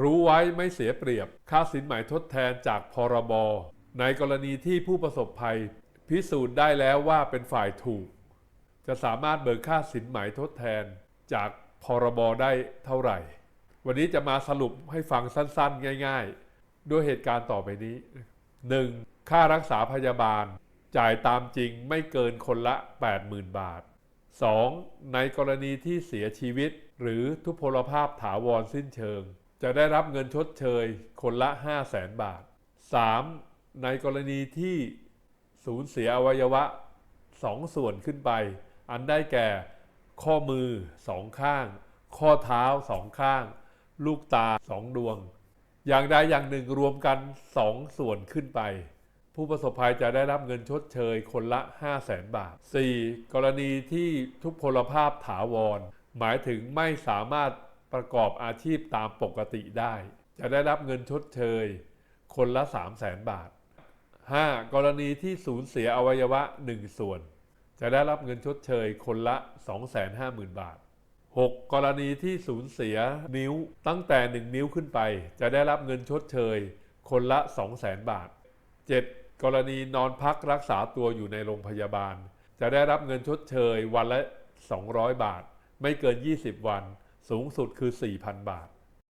รู้ไว้ไม่เสียเปรียบ ค่าสินไหมทดแทนจากพรบ ในกรณีที่ผู้ประสบภัย พิสูจน์ได้แล้วว่าเป็นฝ่ายถูก จะสามารถเบิกค่าสินไหมทดแทนจากพรบได้เท่าไหร่ วันนี้จะมาสรุปให้ฟังสั้นๆ ง่าย ๆ ด้วยเหตุการณ์ต่อไปนี้ 1. ค่ารักษาพยาบาล จ่ายตามจริงไม่เกินคนละ 80,000 บาท 2. ในกรณีที่เสียชีวิต หรือทุพพลภาพถาวรสิ้นเชิง จะได้รับเงินชดเชยคนละ 500,000บาท 3. ในกรณีที่สูญเสียอวัยวะ 2 ส่วนขึ้นไป อันได้แก่ข้อมือสองข้าง ข้อเท้าสองข้าง ลูกตาสองดวง อย่างใดอย่างหนึ่งรวมกันสองส่วนขึ้นไป ผู้ประสบภัยจะได้รับเงินชดเชยคนละ 5 0 0แสนบาท 4. กรณีที่ทุพพลภาพถาวร หมายถึงไม่สามารถ ประกอบอาชีพตามปกติได้ จะได้รับเงินชดเชย คนละ 3 0 0แสนบาท 5. กรณีที่สูญเสียอวัยวะ 1 ส่วน จะได้รับเงินชดเชย คนละ 250,000 บาท 6. กรณีที่สูญเสียนิ้วตั้งแต่ 1 นิ้วขึ้นไป จะได้รับเงินชดเชย คนละ 200,000 บาท 7. กรณีนอนพักรักษาตัวอยู่ในโรงพยาบาล จะได้รับเงินชดเชย วันละ 200 บาท ไม่เกิน 20 วัน สูงสุดคือ 4,000 บาท